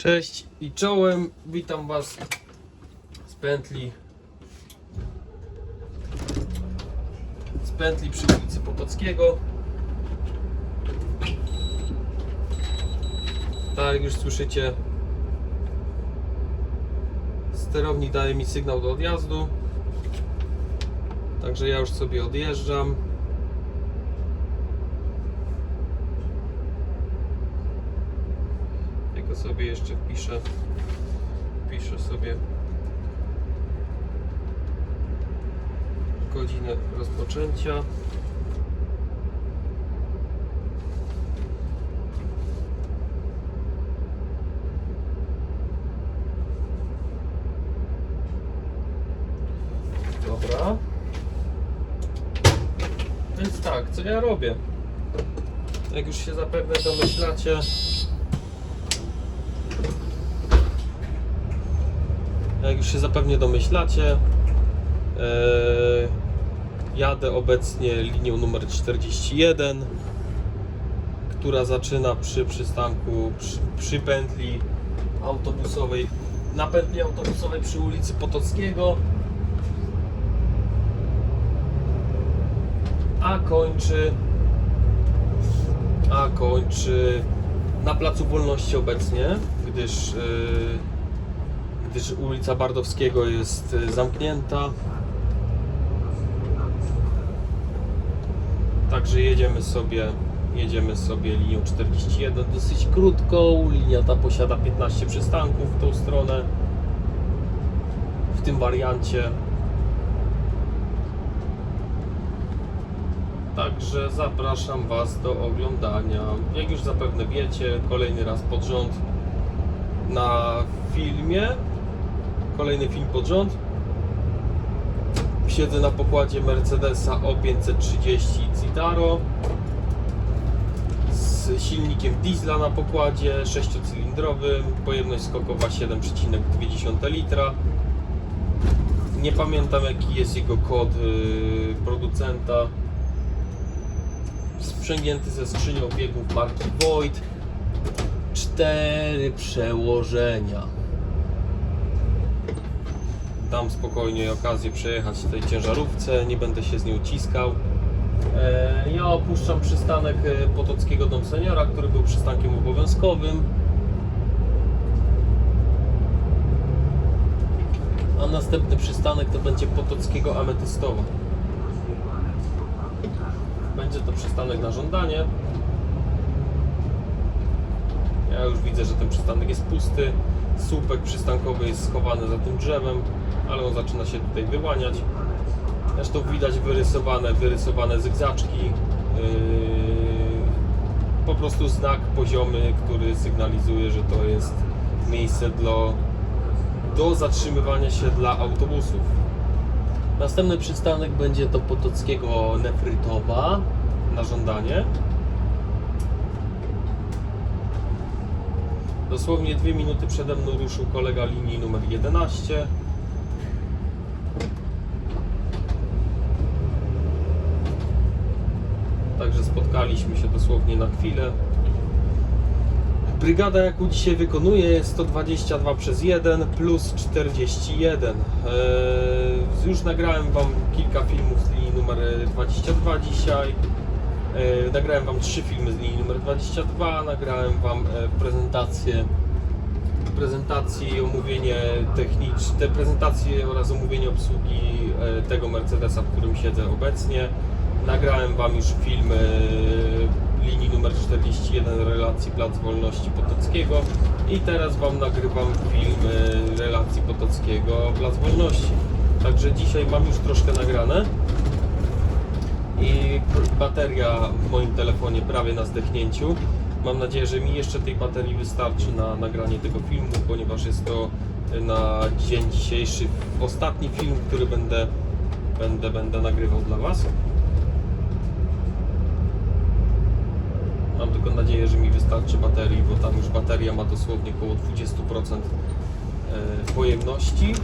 Cześć i czołem, witam Was z pętli z pętli przy ulicy Potockiego. Tak jak już słyszycie, sterownik daje mi sygnał do odjazdu. Także ja już sobie odjeżdżam. Tylko sobie jeszcze wpiszę wpiszę sobie godzinę rozpoczęcia. Dobra. Więc tak, co ja robię? Jak już się zapewne domyślacie, jak już się zapewnie domyślacie, e, jadę obecnie linią numer 41, która zaczyna przy przystanku, przy, przy pętli autobusowej, na pętli autobusowej przy ulicy Potockiego, a kończy a kończy na Placu Wolności obecnie, gdyż yy, gdyż ulica Bardowskiego jest y, zamknięta. Także jedziemy sobie, jedziemy sobie linią 41 dosyć krótką. Linia ta posiada 15 przystanków w tą stronę. W tym wariancie. Także zapraszam Was do oglądania. Jak już zapewne wiecie, kolejny raz pod rząd na filmie. Kolejny film pod rząd. Siedzę na pokładzie Mercedesa O530 Citaro z silnikiem diesla na pokładzie 6-cylindrowym, pojemność skokowa 7,2 litra. Nie pamiętam jaki jest jego kod yy, producenta. Sprzęgnięty ze skrzynią biegów marki Void. Cztery przełożenia. Dam spokojnie okazję przejechać tej ciężarówce, nie będę się z nią ciskał. E, Ja opuszczam przystanek e, Potockiego Dom Seniora, który był przystankiem obowiązkowym. A następny przystanek to będzie Potockiego Ametystowa. Będzie to przystanek na żądanie. Ja już widzę, że ten przystanek jest pusty. Słupek przystankowy jest schowany za tym drzewem, ale on zaczyna się tutaj wyłaniać. Zresztą widać wyrysowane, wyrysowane zygzaczki. Yy, po prostu znak poziomy, który sygnalizuje, że to jest miejsce dla, do zatrzymywania się dla autobusów. Następny przystanek będzie to Potockiego Nefrytowa na żądanie. Dosłownie dwie minuty przede mną ruszył kolega linii numer 11. Także spotkaliśmy się dosłownie na chwilę. Brygada, jaką dzisiaj wykonuję, jest 122 przez 1 plus 41. Eee, już nagrałem Wam kilka filmów z linii numer 22 dzisiaj. Eee, nagrałem Wam trzy filmy z linii numer 22. Nagrałem Wam e, prezentację, prezentację i omówienie techniczne, prezentację oraz omówienie obsługi e, tego Mercedesa, w którym siedzę obecnie. Nagrałem Wam już filmy linii numer 41 relacji Plac Wolności Potockiego i teraz Wam nagrywam film e, relacji Potockiego Plac Wolności. Także dzisiaj mam już troszkę nagrane i bateria w moim telefonie prawie na zdechnięciu. Mam nadzieję, że mi jeszcze tej baterii wystarczy na nagranie tego filmu, ponieważ jest to na dzień dzisiejszy ostatni film, który będę, będę, będę nagrywał dla Was. Mam tylko nadzieję, że mi wystarczy baterii, bo tam już bateria ma dosłownie około 20% e, pojemności.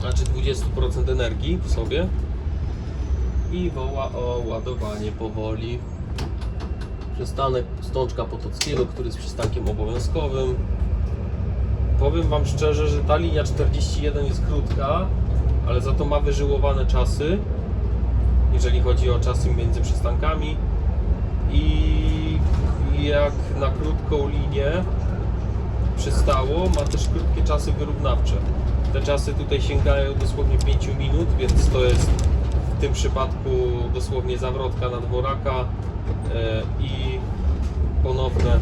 Znaczy 20% energii w sobie. I woła o ładowanie powoli. Przystanek Stączka Potockiego, który jest przystankiem obowiązkowym. Powiem Wam szczerze, że ta linia 41 jest krótka, ale za to ma wyżyłowane czasy, jeżeli chodzi o czasy między przystankami. I jak na krótką linię przystało, ma też krótkie czasy wyrównawcze. Te czasy tutaj sięgają dosłownie 5 minut, więc to jest tym przypadku dosłownie zawrotka na dworaka e, i ponowne,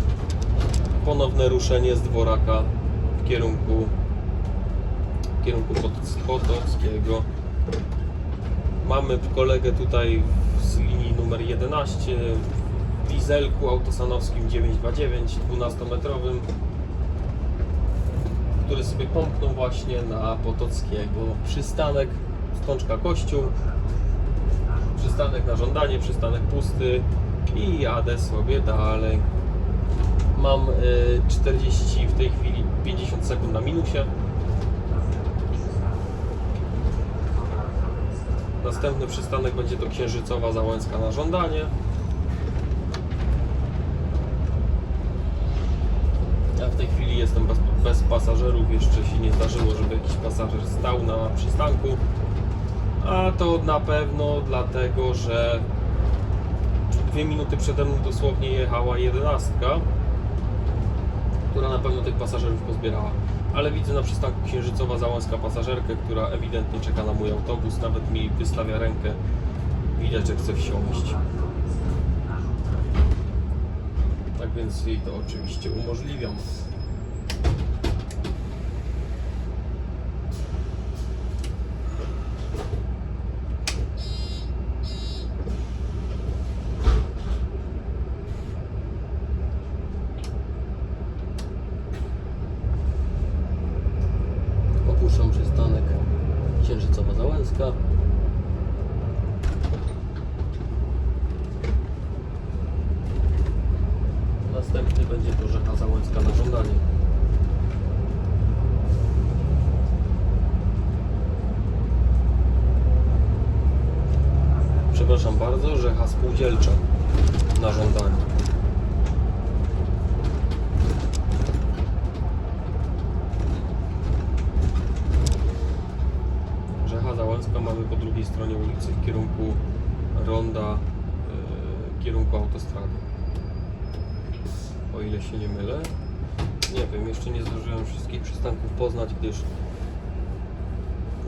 ponowne ruszenie z dworaka w kierunku, w kierunku Pot- Potockiego. Mamy kolegę tutaj z linii numer 11 w dieselku autosanowskim 929 12-metrowym który sobie pomknął właśnie na Potockiego. Przystanek Stączka Kościół, przystanek na żądanie, przystanek pusty i jadę sobie dalej. Mam y, 40 w tej chwili 50 sekund na minusie. Następny przystanek będzie to Księżycowa Załęcka na żądanie. Ja w tej chwili jestem bez, bez pasażerów, jeszcze się nie zdarzyło, żeby jakiś pasażer stał na przystanku. A to na pewno dlatego, że dwie minuty przede mną dosłownie jechała jedenastka, która na pewno tych pasażerów pozbierała. Ale widzę na przystanku Księżycowa Załąska pasażerkę, która ewidentnie czeka na mój autobus, nawet mi wystawia rękę. Widać, że chce wsiąść. Tak więc jej to oczywiście umożliwiam. Opuszczam przystanek Księżycowa Załęska. Następny będzie to Rzecha Załęcka na żądanie. Przepraszam bardzo, Rzecha Spółdzielcza na żądanie. Rzecha Załęcka mamy po drugiej stronie ulicy w kierunku ronda, w kierunku autostrady o ile się nie mylę. Nie wiem, jeszcze nie zdążyłem wszystkich przystanków poznać, gdyż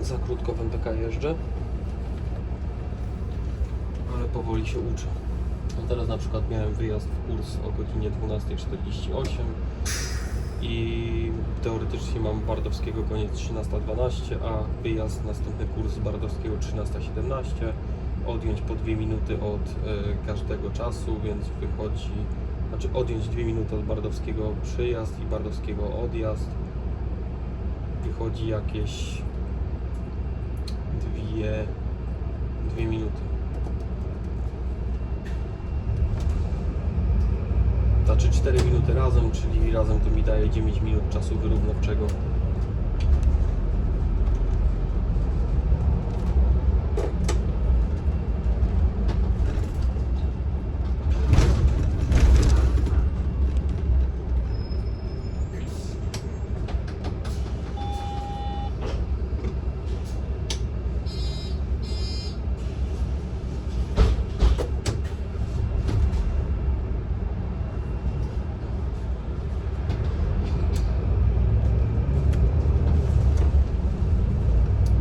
za krótko w MPK jeżdżę. Powoli się uczę. No teraz na przykład miałem wyjazd w kurs o godzinie 12.48 i teoretycznie mam Bardowskiego koniec 13.12, a wyjazd następny kurs Bardowskiego 13.17 odjąć po 2 minuty od e, każdego czasu, więc wychodzi znaczy odjąć 2 minuty od Bardowskiego przyjazd i Bardowskiego odjazd wychodzi jakieś dwie, dwie minuty. Znaczy 4 minuty razem, czyli razem to mi daje 9 minut czasu wyrównawczego.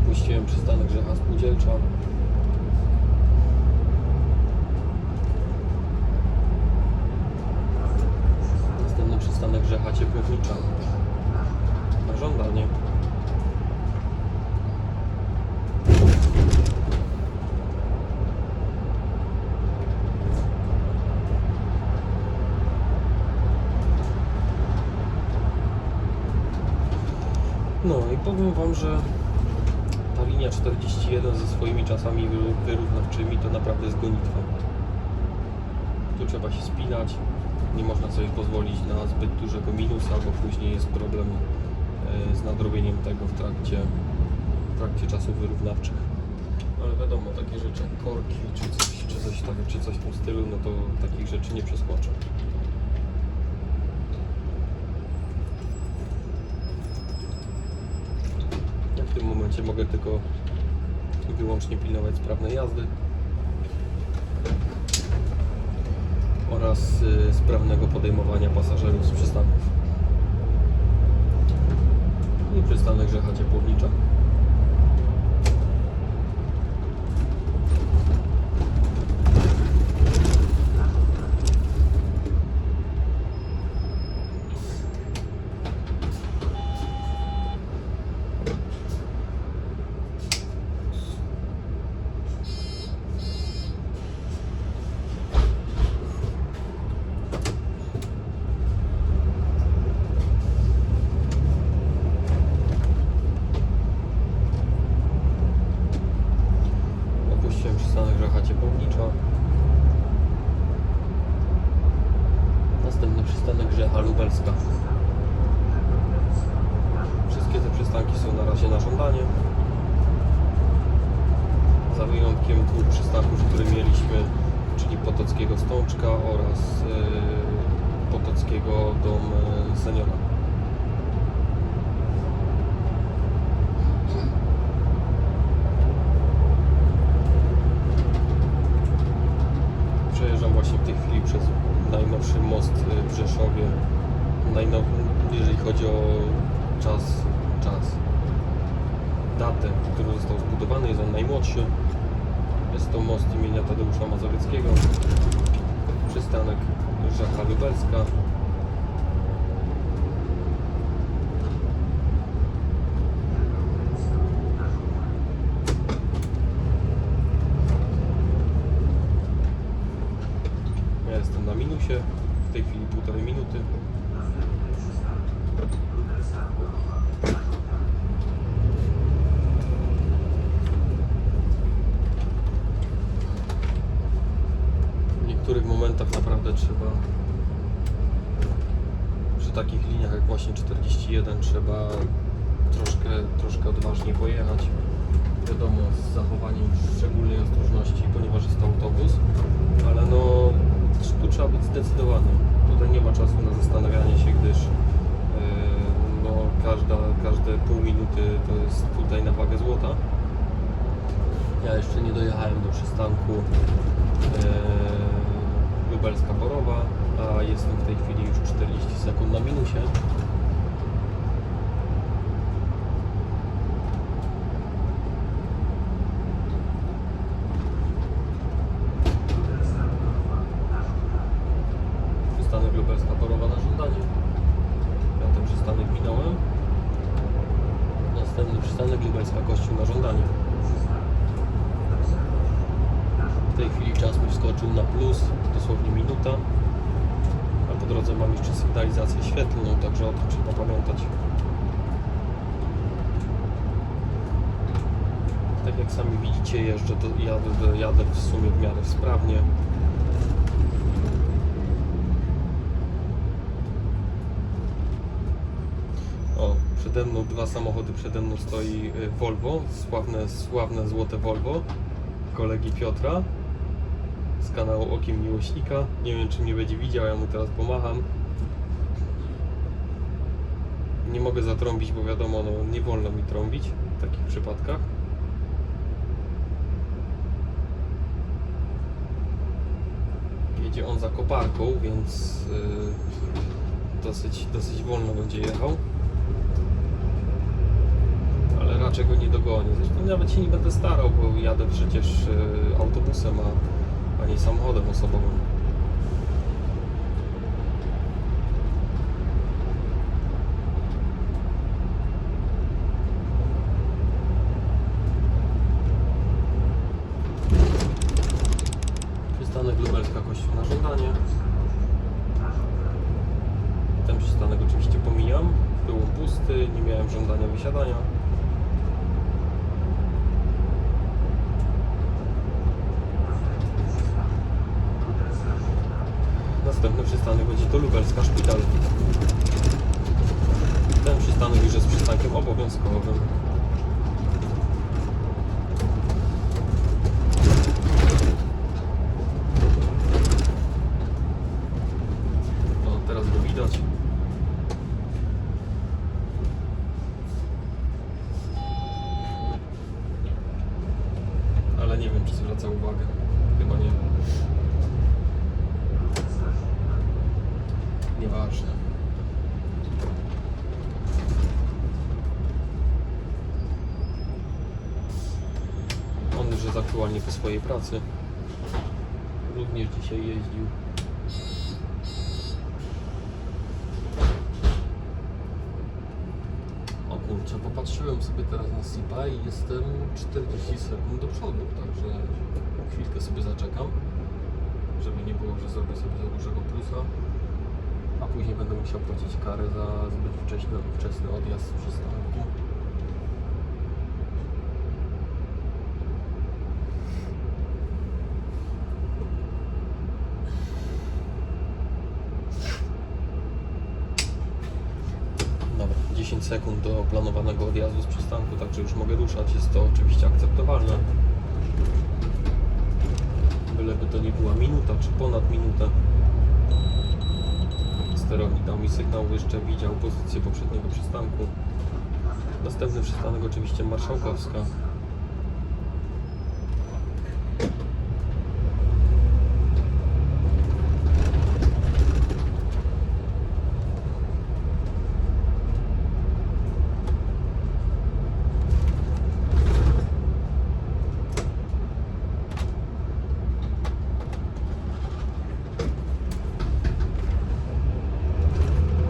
Puściłem przystanek Spółdzielcza. Następny przystanek Rzecha Ciepłownicza. Na żądanie. No i powiem Wam, że 41 ze swoimi czasami wyrównawczymi to naprawdę jest gonitwa. Tu trzeba się spinać, nie można sobie pozwolić na zbyt dużego minusa, bo później jest problem e, z nadrobieniem tego w trakcie, w trakcie czasów wyrównawczych. Ale wiadomo, takie rzeczy jak korki czy coś, czy coś, tak, czy coś w tym stylu, no to takich rzeczy nie przeskoczę. W tym momencie mogę tylko wyłącznie pilnować sprawnej jazdy oraz y, sprawnego podejmowania pasażerów z przystanków. I przystanek Rzecha Ciepłownicza. Opuściłem przystanek Rzecha Ciepłownicza. Następny przystanek Rzecha Lubelska. Wszystkie te przystanki są na razie na żądanie. Za wyjątkiem dwóch przystanków, które mieliśmy, czyli Potockiego Stączka oraz yy, Potockiego Dom yy, Seniora. Przejeżdżam właśnie w tej chwili przez najnowszy most w Rzeszowie. Najnow... Jeżeli chodzi o czas, czas, datę, w którą został zbudowany, jest on najmłodszy. Jest to most imienia Tadeusza Mazowieckiego. Przystanek Rzecha Lubelska. Ja jestem na minusie, w tej chwili półtorej minuty. W niektórych momentach naprawdę trzeba przy takich liniach jak właśnie 41 trzeba troszkę, troszkę odważniej pojechać. Wiadomo, z zachowaniem szczególnej ostrożności, ponieważ jest to autobus, ale no tu trzeba być zdecydowanym. Tutaj nie ma czasu na zastanawianie się, gdyż yy, no, każda, każde pół minuty to jest tutaj na wagę złota. Ja jeszcze nie dojechałem do przystanku yy, Lubelska Borowa, a jestem w tej chwili już 40 sekund na minusie. Przystanek Lubelska Borowa na żądanie. Ja ten przystanek minąłem. Następny przystanek Lubelska Kościół na żądanie. W tej chwili na plus, dosłownie minuta. A po drodze mam jeszcze sygnalizację świetlną, także o tym trzeba pamiętać. Tak jak sami widzicie, jeżdżę, do, jadę, jadę w sumie w miarę sprawnie. Przede mną dwa samochody, przede mną stoi y, Volvo, sławne, sławne złote Volvo kolegi Piotra kanału Okiem Miłośnika. Nie wiem, czy mnie będzie widział, ja mu teraz pomacham. Nie mogę zatrąbić, bo wiadomo, no, nie wolno mi trąbić w takich przypadkach. Jedzie on za koparką, więc y, dosyć, dosyć wolno będzie jechał. Ale raczej go nie dogonię. Zresztą nawet się nie będę starał, bo jadę przecież y, autobusem, a, a nie samochodem osobowym. Przystanek Lubelska Kościół na żądanie. Ten przystanek oczywiście pomijam. Był pusty, nie miałem żądania wysiadania. Przystanek będzie to Lubelska Szpital. Ten przystanek już jest przystankiem obowiązkowym. widać. Ale nie wiem, czy zwraca uwagę. Chyba nie. Nieważne. On już jest aktualnie po swojej pracy. Również dzisiaj jeździł. O kurczę, popatrzyłem sobie teraz na SIPA i jestem 40 sekund do przodu, także chwilkę sobie zaczekam, żeby nie było, że zrobię sobie za dużego plusa, później będę musiał płacić karę za zbyt wcześny, wczesny odjazd z przystanku. Dobra, 10 sekund do planowanego odjazdu z przystanku, także już mogę ruszać. Jest to oczywiście akceptowalne. Byleby to nie była minuta, czy ponad minutę. Sterownik dał mi sygnał, jeszcze widział pozycję poprzedniego przystanku. Następny przystanek oczywiście Marszałkowska.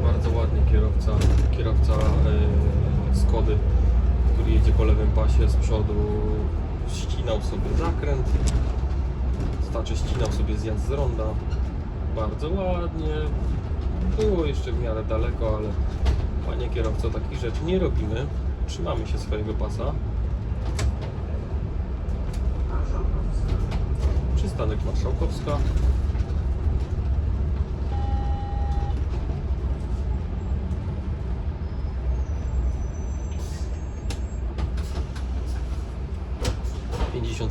Bardzo ładnie kierowca, kierowca yy, Skody, który jedzie po lewym pasie z przodu, ścinał sobie zakręt, znaczy ścinał sobie zjazd z ronda. Bardzo ładnie. Było jeszcze w miarę daleko, ale panie kierowco, takich rzeczy nie robimy. Trzymamy się swojego pasa. Przystanek Marszałkowska.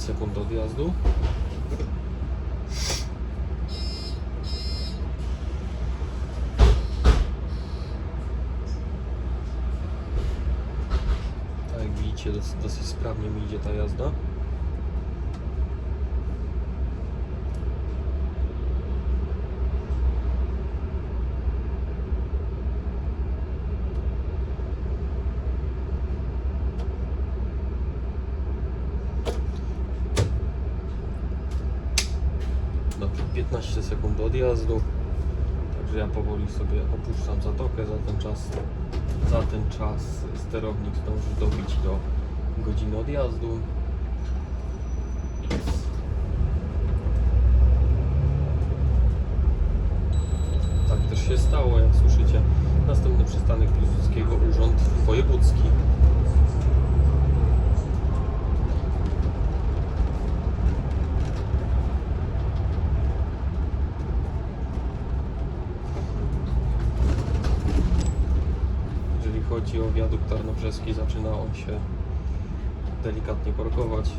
Pięćdziesiąt sekund do odjazdu. Tak jak widzicie, dosyć, dosyć sprawnie mi idzie ta jazda. Dobrze, 15 odjazdu. Także ja powoli sobie opuszczam zatokę za ten czas. Za ten czas sterownik zdąży dobić do godziny odjazdu. Tak też się stało, jak słyszycie. Następny przystanek Piłsudskiego Urząd Wojewódzki. Jeżeli chodzi o Tarnobrzeski, zaczyna on się delikatnie korkować.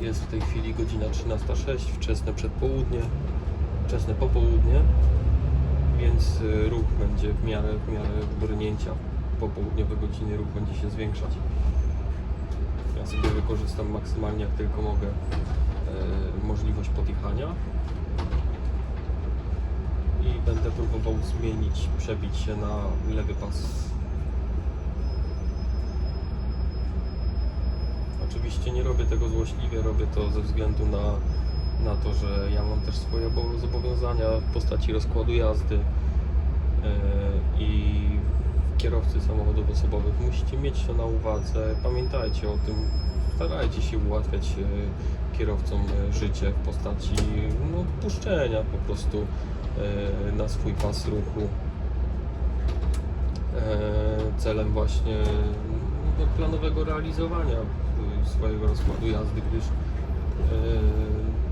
Jest w tej chwili godzina 13.06, wczesne przedpołudnie, wczesne popołudnie, więc y, ruch będzie w miarę, w miarę brnięcia. Popołudniowe godziny ruch będzie się zwiększać. Ja sobie wykorzystam maksymalnie jak tylko mogę e, możliwość podjechania i będę próbował zmienić, przebić się na lewy pas. Oczywiście nie robię tego złośliwie, robię to ze względu na, na to, że ja mam też swoje obo- zobowiązania w postaci rozkładu jazdy yy, i kierowcy samochodów osobowych musicie mieć to na uwadze. Pamiętajcie o tym, starajcie się ułatwiać yy, kierowcom yy, życie w postaci no, puszczenia po prostu e, na swój pas ruchu e, celem właśnie no, planowego realizowania e, swojego rozkładu jazdy, gdyż e,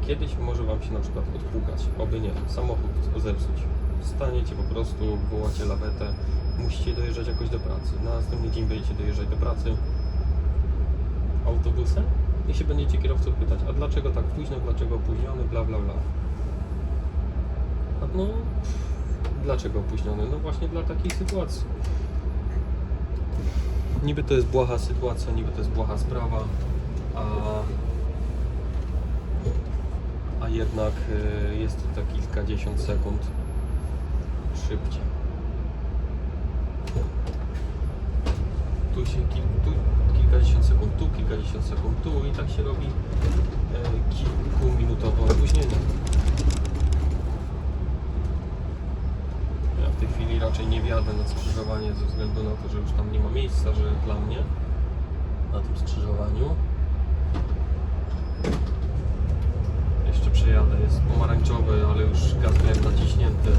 kiedyś może Wam się na przykład odpukać, oby nie, samochód zepsuć. Staniecie po prostu, wołacie lawetę, musicie dojeżdżać jakoś do pracy. Na następny dzień będziecie dojeżdżać do pracy autobusem i się będziecie kierowców pytać, a dlaczego tak późno, dlaczego opóźniony, bla bla bla. A no, dlaczego opóźniony? No właśnie dla takiej sytuacji. Niby to jest błaha sytuacja, niby to jest błaha sprawa, a, a jednak y, jest to tak kilkadziesiąt sekund szybciej. Tu się kil, tu kilkadziesiąt sekund, tu kilkadziesiąt sekund, tu i tak się robi e, kilkuminutowe opóźnienie. Ja w tej chwili raczej nie wjadę na skrzyżowanie ze względu na to, że już tam nie ma miejsca, że dla mnie na tym skrzyżowaniu. Jeszcze przejadę, jest pomarańczowy, ale już gaz miałem naciśnięty.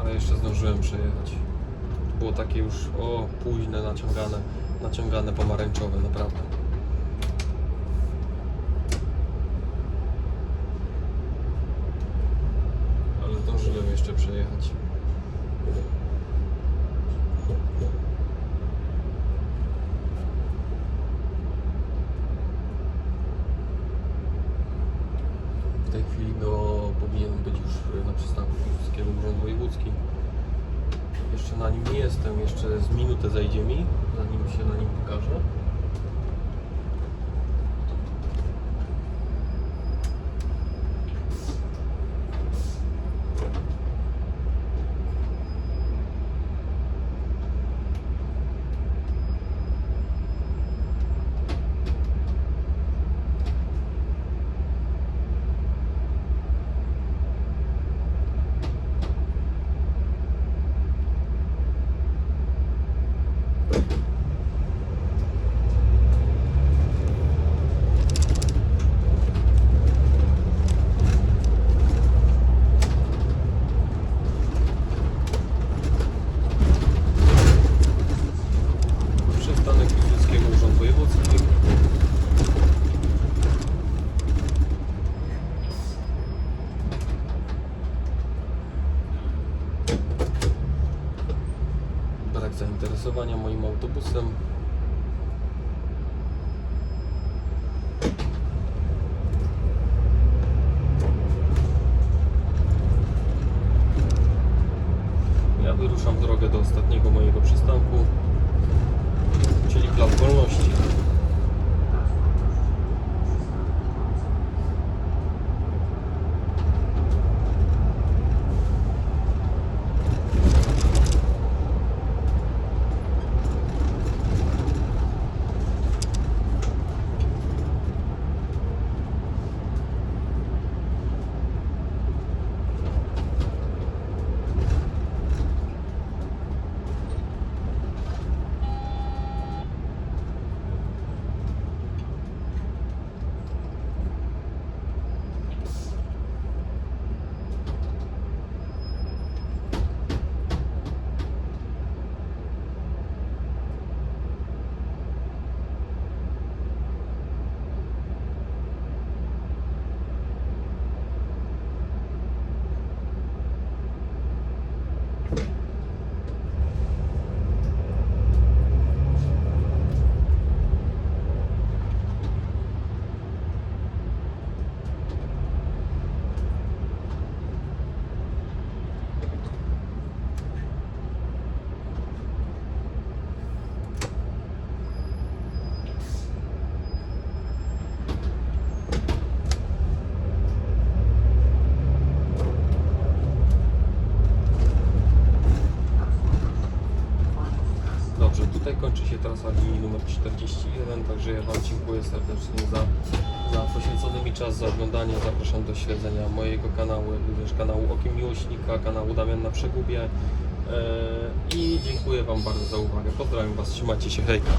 Ale jeszcze zdążyłem przejechać. Było takie już o późne, naciągane, naciągane pomarańczowe, naprawdę. Ale zdążyłem jeszcze przejechać. W tej chwili no, powinien być już na przystanku Piłsudskiego Urząd Wojewódzki. Jeszcze na nim nie jestem, jeszcze z minutę zajdzie mi, zanim się na nim pokażę. Przystanek Piłsudskiego Urząd Wojewódzki. Brak zainteresowania moim autobusem. Ja wyruszam w drogę do ostatniego mojego przystanku czyli Plac Wolności. Dobrze, tutaj kończy się trasa linii numer 41, także ja Wam dziękuję serdecznie za, za poświęcony mi czas, za oglądanie. Zapraszam do śledzenia mojego kanału, jak również kanału Okiem Miłośnika, kanału Damian na Przegubie. Eee, I dziękuję Wam bardzo za uwagę. Pozdrawiam Was, trzymajcie się, hejka.